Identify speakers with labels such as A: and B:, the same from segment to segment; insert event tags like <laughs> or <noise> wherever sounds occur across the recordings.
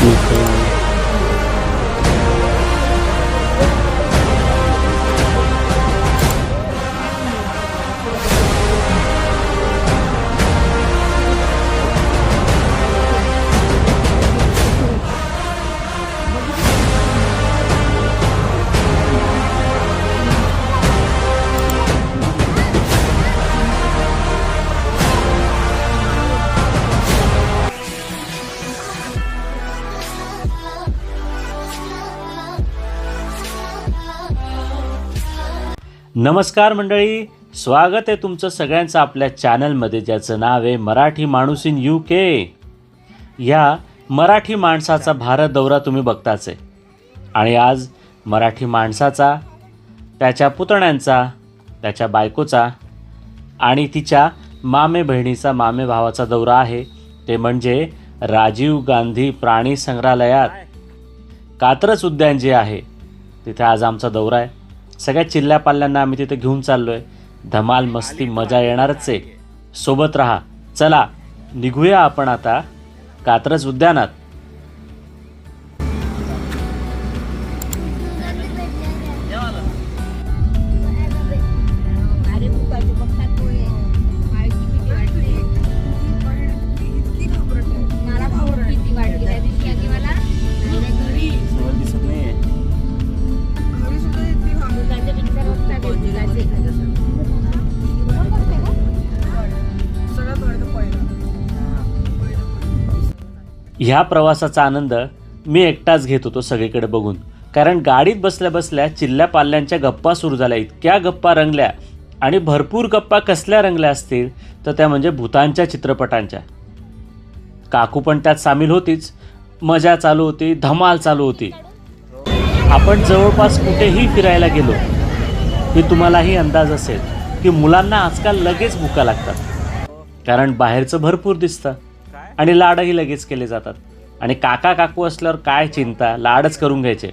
A: Dito नमस्कार मंडळी स्वागत आहे तुमचं सगळ्यांचं आपल्या चॅनलमध्ये ज्याचं नाव आहे मराठी माणूस इन यू के ह्या मराठी माणसाचा भारत दौरा तुम्ही बघताच आहे. आणि आज मराठी माणसाचा त्याच्या पुतण्यांचा त्याच्या बायकोचा आणि तिच्या मामे बहिणीचा मामे भावाचा दौरा आहे. ते म्हणजे राजीव गांधी प्राणी संग्रहालयात. कात्रज उद्यान जे आहे तिथे आज आमचा दौरा आहे. सगळ्या चिल्ल्या पाल्यांना आम्ही तिथे घेऊन चाललो आहे धमाल मस्ती मजा येणारच आहे. सोबत राहा. चला निघूया आपण आता. कात्रज उद्यानात. ह्या प्रवासाचा आनंद मी एकटाच घेत होतो सगळीकडे बघून. कारण गाडीत बसल्या बसल्या चिल्ल्या पाल्यांच्या गप्पा सुरू झाल्या. इतक्या गप्पा रंगल्या आणि भरपूर गप्पा कसल्या रंगल्या असतील तर त्या म्हणजे भूतांच्या चित्रपटांच्या. काकू पण त्यात सामील होतीच. मजा चालू होती धमाल चालू होती. आपण जवळपास कुठेही फिरायला गेलो की तुम्हालाही अंदाज असेल की मुलांना आजकाल लगेच भुका लागतात. कारण बाहेरचं भरपूर दिसतं. आणि लाडही लगेच केले जातात. आणि काका काकू असल्यावर काय चिंता? लाडच करून घ्यायचे.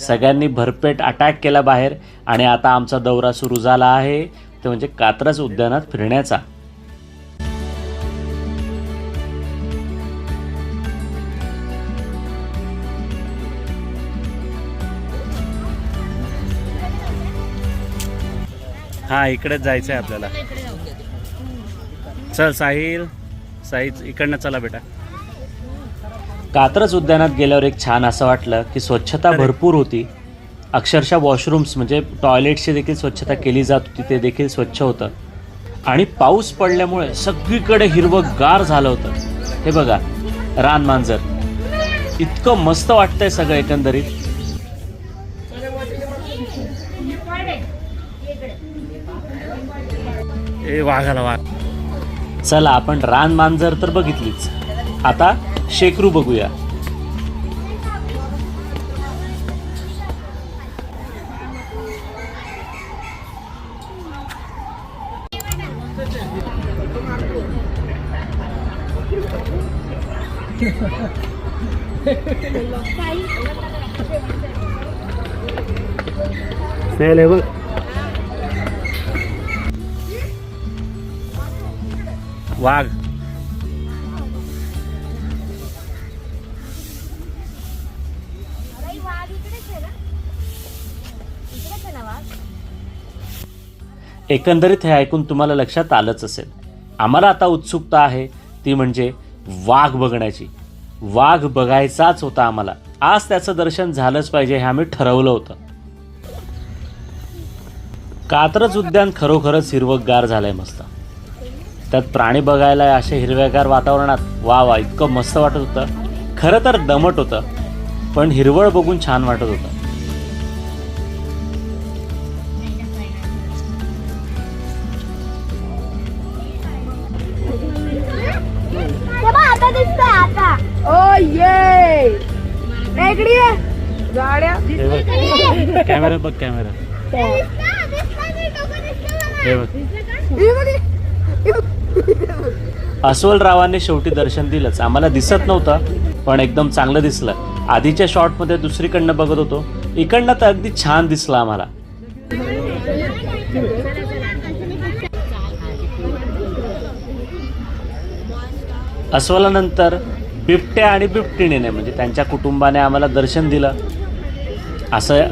A: सगळ्यांनी भरपेट अटॅक केला बाहेर आणि आता आमचा दौरा सुरू झाला आहे. ते म्हणजे कात्रज उद्यानात फिरण्याचा. हा इकडेच जायचं आहे आपल्याला. चल साहिल. साहिल इकडनं चला बेटा. कात्रज उद्यानात गेल्यावर एक छान असं वाटलं की स्वच्छता भरपूर होती. अक्षरशः वॉशरूम्स म्हणजे टॉयलेटची देखील स्वच्छता केली जात होती ते देखील स्वच्छ होतं. आणि पाऊस पडल्यामुळे सगळीकडे हिरवं गार झालं होतं. हे बघा रान मांजर. इतकं मस्त वाटतंय सगळं एकंदरीत. ए वाघाला वाघ. चला आपण रान मांजर तर बघितलीच. आता शेकरू बघूया. <laughs> सेल बघ वाघ.
B: अरे, वाघ इकडेच आहे ना? इकडेच आहे ना वाघ?
A: एकंदरीत हे ऐकून तुम्हाला लक्षात आलंच असेल. आम्हाला आता उत्सुकता आहे ती म्हणजे वाघ बघण्याची. वाघ बघायचाच होता आम्हाला. आज त्याचं दर्शन झालंच पाहिजे हे आम्ही ठरवलं होतं. कात्रज उद्यान खरोखरच हिरवगार झालंय मस्त. त्यात प्राणी बघायला अशा हिरव्यागार वातावरणात वा वा इतकं मस्त वाटत होतं. खरं तर दमट होतं पण हिरवळ बघून छान वाटत होतं. कॅमेरा बघ कॅमेरा. हे बघ. अस्वलरावांनी शेवटी दर्शन दिलंच. आम्हाला दिसत नव्हतं पण एकदम चांगलं दिसलं. आधीच्या शॉटमध्ये दुसरीकडनं बघत होतो. इकडनं तर अगदी छान दिसलं आम्हाला. अस्वलानंतर बिबट्या आणि बिबटिणीने म्हणजे त्यांच्या कुटुंबाने आम्हाला दर्शन दिलं. असं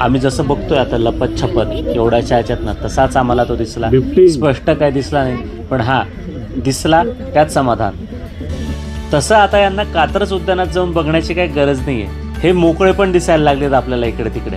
A: आम्ही जसं बघतोय आता लपत छपत एवढ्याच्या ह्याच्यात ना तसाच आम्हाला तो दिसला. स्पष्ट काय दिसला नाही. पण हा दिसला त्यात समाधान. तसं आता यांना कात्रज उद्यानात जाऊन बघण्याची काही गरज नाहीये. हे मोकळे पण दिसायला लागलेत आपल्याला इकडे तिकडे.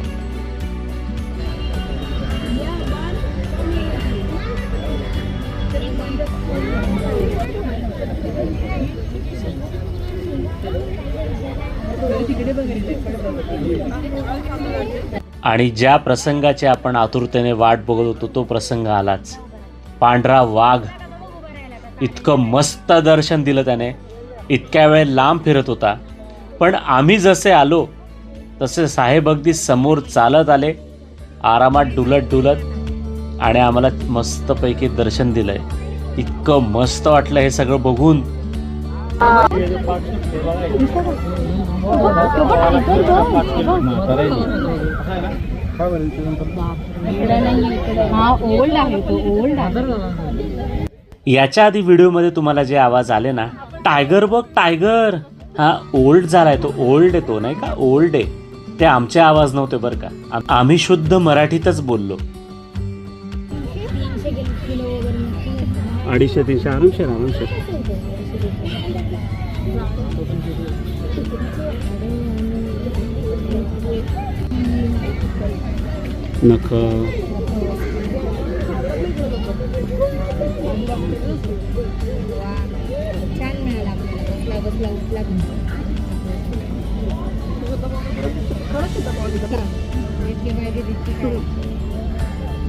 A: आणि ज्या प्रसंगाची आपण आतुरतेने वाट बघत होतो तो प्रसंग आलाच. पांढरा वाघ इतकं मस्त दर्शन दिलं त्याने. इतक्या वेळ लांब फिरत होता. पण आम्ही जसे आलो तसे साहेब अगदी समोर चालत आले. आरामात डुलत डुलत आणि आम्हाला मस्तपैकी दर्शन दिलंय. इतकं मस्त वाटलं हे सगळं बघून.
B: हा ओल्ड आहे तो ओल्ड आहे.
A: याच्या आधी व्हिडिओमध्ये तुम्हाला जे आवाज आले ना टायगर बघ टायगर. हा ओल्ड झालाय तो ओल्ड आहे तो नाही का? ओल्ड आहे. ते आमचे आवाज नव्हते बरं का. आम्ही शुद्ध मराठीतच बोललो.
C: अडीचशे तीनशे आणूशे ना आणूशे नख.
B: आपल्याला बसला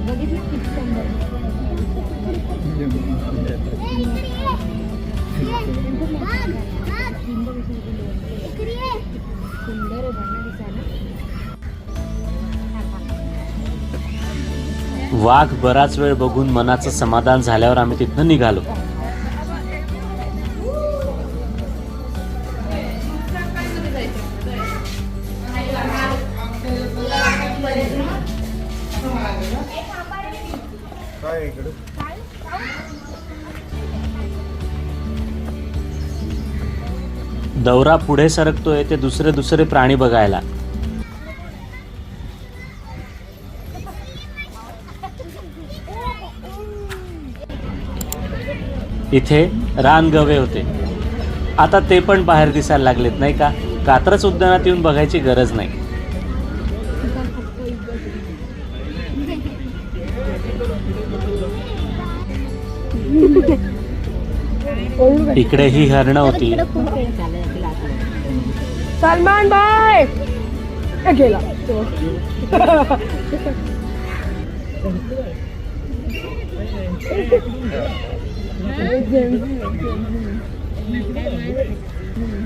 B: बघितलं किती सुंदर दिसायला.
A: वाघ बराच वेळ बघून मनाचं समाधान झाल्यावर आम्ही तिथनं निघालो दौरा पुढे सरकतोय ते दुसरे दुसरे प्राणी बघायला. इथे रानगवे होते. आता ते पण बाहेर दिसायला लागलेत नाही का? कात्रच उद्यानात येऊन बघायची गरज नाही. इकडे ही हरणं होती.
D: सलमान भाई! ए, गेला.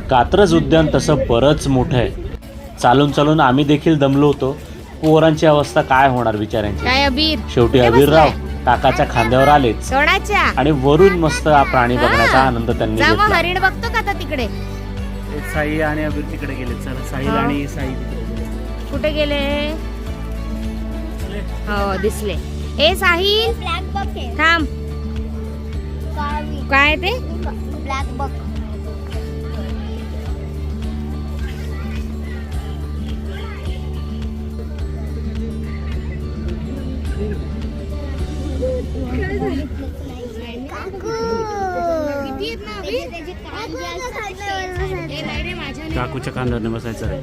A: कात्रज उद्यान तसं बरंच मोठं आहे. चालून चालून आम्ही देखील दमलो होतो. पोरांची अवस्था काय होणार बिचाऱ्यांची?
B: काय अबीर?
A: शेवटी
B: कुठे
A: अबीरराव
B: बसलाय?
A: काकाच्या खांद्यावर आलेच
B: सोडाच्या
A: आणि वरून मस्त हा प्राणी. बघण्याचा आनंद त्यांनी
B: जा मग
A: घेतला.
B: हरिण बघतो का आता तिकडे?
A: साई आणि अबीर तिकडे गेले. चला साहिल
B: हा.
A: आणि साई
B: कुठे गेले? हो दिसले. ए साहिल
E: ब्लॅक बक आहे
B: थांब. काय? ते?
E: ब्लॅक बक
A: काकूच्या खांद्यावर बसायचं रे.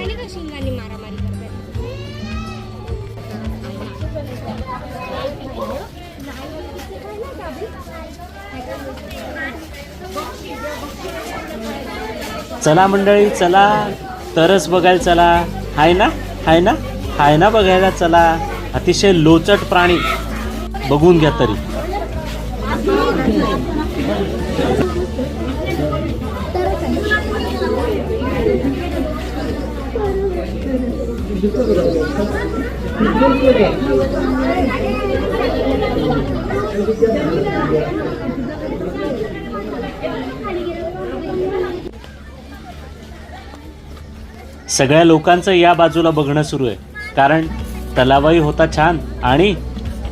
E: आणि
B: शिंगाने मारामारी करतात
A: चला मंडळी चला. तरच बघायला चला. हाय ना? हाय ना? हाय ना बघायला चला. अतिशय लोचट प्राणी. बघून घ्या तरी. सगळ्या लोकांचं या बाजूला बघणं सुरू आहे. कारण तलावाही होता छान आणि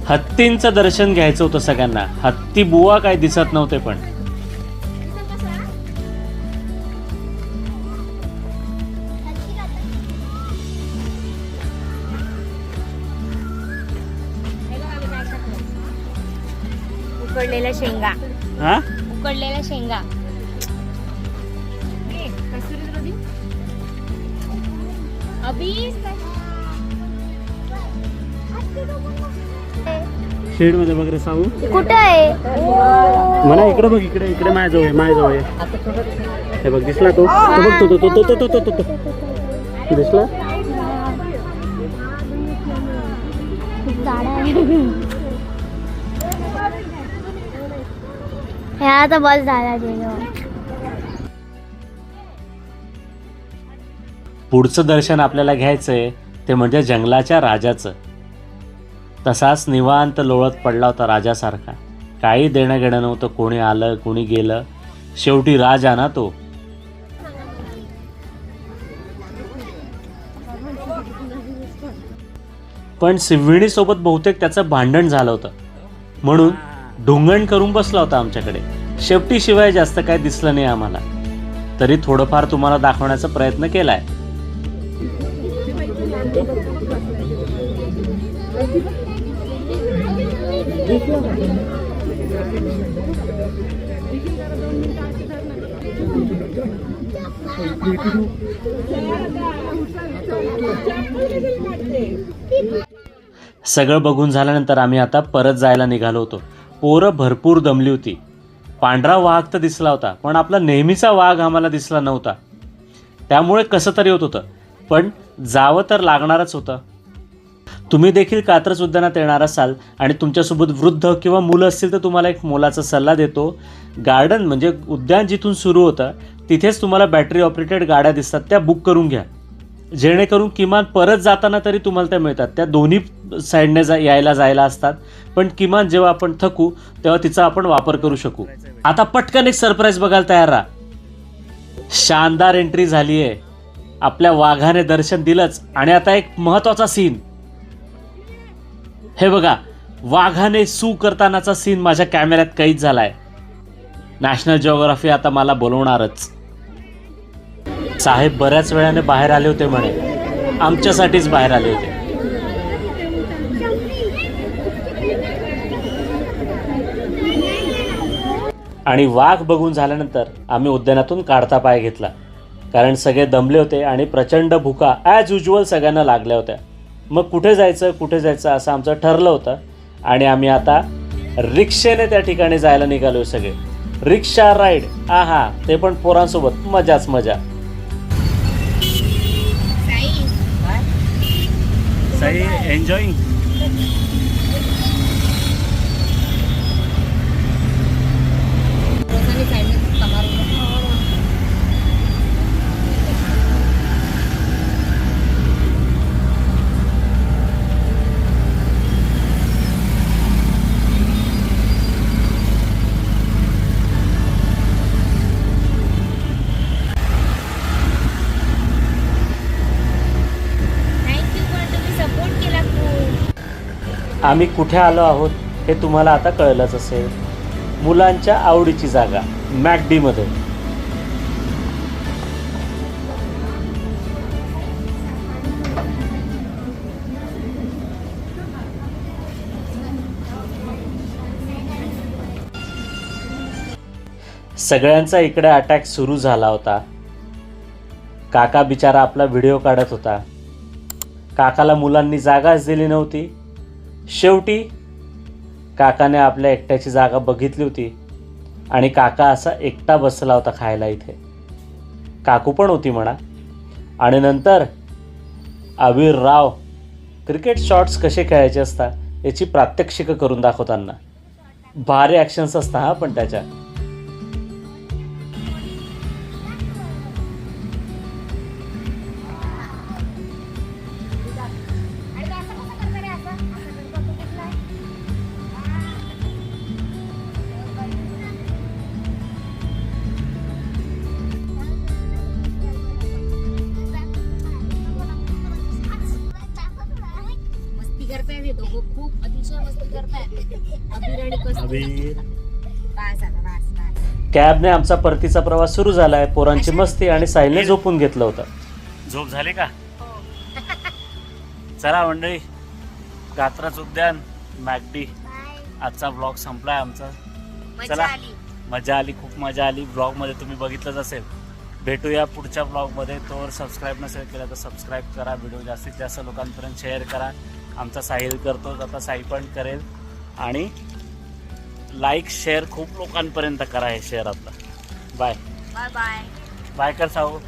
A: हत्तींचं दर्शन घ्यायचं होतं सगळ्यांना. हत्ती बुवा काय दिसत नव्हते पण.
B: उकडलेल्या शेंगा.
A: हा?
B: उकडलेल्या शेंगा. अभी
C: शेड मध्ये वगैरे सांगू
E: कुठं आहे?
C: म्हणा इकडे बघ इकडे इकडे माझ्याजवळ आहे माझ्याजवळ आहे. हे बघ दिसला तो? तो बघ तो तो तो तो तो तो तो तो. दिसला?
E: ह्या तर बस झाला गेलो
A: पुढचं दर्शन आपल्याला घ्यायचं आहे ते म्हणजे जंगलाच्या राजाचं. तसाच निवांत लोळत पडला होता राजासारखा. काही देणं घेणं नव्हतं कोणी आलं कोणी गेलं. शेवटी राजा ना तो. पण सिंहिणीसोबत बहुतेक त्याचं भांडण झालं होतं. म्हणून ढुंगण करून बसला होता आमच्याकडे. शेपटी शिवाय जास्त काय दिसलं नाही आम्हाला. तरी थोडंफार तुम्हाला दाखवण्याचा प्रयत्न केलाय. सगळं बघून झाल्यानंतर आम्ही आता परत जायला निघालो होतो. पोरं भरपूर दमली होती. पांढरा वाघ तर दिसला होता पण आपला नेहमीचा वाघ आम्हाला दिसला नव्हता. त्यामुळे कसं तरी होत होतं. पण जावं तर लागणारच होतं. तुम्ही देखील कात्रज उद्यानात येणार असाल आणि तुमच्यासोबत वृद्ध किंवा मुलं असतील तर तुम्हाला एक मोलाचा सल्ला देतो. गार्डन म्हणजे उद्यान जिथून सुरू होतं तिथेच तुम्हाला बॅटरी ऑपरेटेड गाड्या दिसतात त्या बुक करून घ्या. जेणेकरून किमान परत जाताना तरी तुम्हाला त्या मिळतात. त्या दोन्ही साईडने जा यायला जायला असतात. पण किमान जेव्हा आपण थकू तेव्हा तिचा आपण वापर करू शकू. आता पटकन एक सरप्राईज बघायला तयार राहा. शानदार एंट्री झाली आहे आपल्या वाघाने दर्शन दिलंच आणि आता एक महत्त्वाचा सीन हे बघा वाघाने सू करतानाचा सीन माझ्या कॅमेऱ्यात कैद झालाय. नॅशनल जिओग्राफी आता मला बोलवणारच. साहेब बऱ्याच वेळाने बाहेर आले होते म्हणे. आमच्यासाठीच बाहेर आले होते. आणि वाघ बघून झाल्यानंतर आम्ही उद्यानातून काढता पाय घेतला. कारण सगळे दमले होते आणि प्रचंड भुका ॲज युजल सगळ्यांना लागल्या होत्या. मग कुठे जायचं कुठे जायचं असं आमचं ठरलं होतं आणि आम्ही आता रिक्षेने त्या ठिकाणी जायला निघालो सगळे. रिक्षा राईड आहा ते पण पोरांसोबत मजाच मजा. सही एन्जॉईंग आम्ही कुठे आलो आहोत हे तुम्हाला आता कळलंच असेल. मुलांच्या आवडीची जागा मॅकडीमध्ये. सगळ्यांचा इकडे अटॅक सुरू झाला होता. काका बिचारा आपला व्हिडिओ काढत होता. काकाला मुलांनी जागाच दिली नव्हती. शेवटी काकाने आपल्या एकट्याची जागा बघितली होती आणि काका असा एकटा बसला होता खायला इथे. काकू पण होती म्हणा. आणि नंतर अवीर राव क्रिकेट शॉट्स कसे खेळायचे असतात याची प्रात्यक्षिकं करून दाखवताना. भारी ॲक्शन्स असतात हा पण त्याच्या.
B: बास आता बास बास
A: कॅबने आमचा परतीचा प्रवास सुरू झालाय. पोरांची मस्ती आणि साहिलने झोपून घेतलं होतं.
C: झोप झाली का? <laughs> चला मंडळी कात्रज उद्यान मॅगडी. आजचा ब्लॉग संपलाय आमचा.
B: मजा
C: चला.
B: आली.
C: मजा आली खूप मजा आली. ब्लॉगमध्ये तुम्ही बघितलंच असेल. भेटूया पुढच्या ब्लॉगमध्ये तोवर सबस्क्राईब नसेल केलं तर सबस्क्राईब करा. व्हिडिओ जास्तीत जास्त लोकांपर्यंत शेअर करा. आमचा साहिल करतो आता साई पण करेल. आणि लाईक शेअर खूप लोकांपर्यंत करा हे शेअर आता. बाय
B: बाय बाय
C: बाय कर साहू